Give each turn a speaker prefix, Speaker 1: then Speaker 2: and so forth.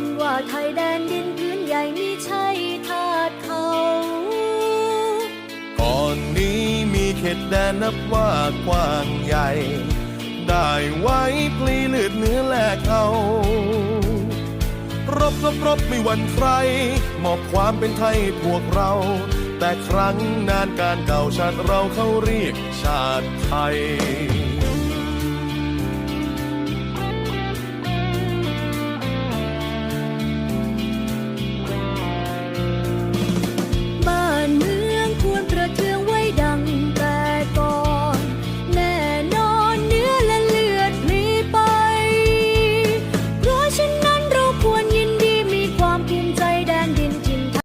Speaker 1: นว่าไทยแดนดินพื้นใหญ่มีใช่ทาสเขา
Speaker 2: ก่อนนี้มีเขตแดนนับว่ากว้างใหญ่ ได้ไว้ปลีเลือดเนื้อแลกเอารบรบรบไม่วันใคร มอบความเป็นไทยพวกเรา แต่ครั้งนานการเก่าชาติเราเขาเรียกชาติไทย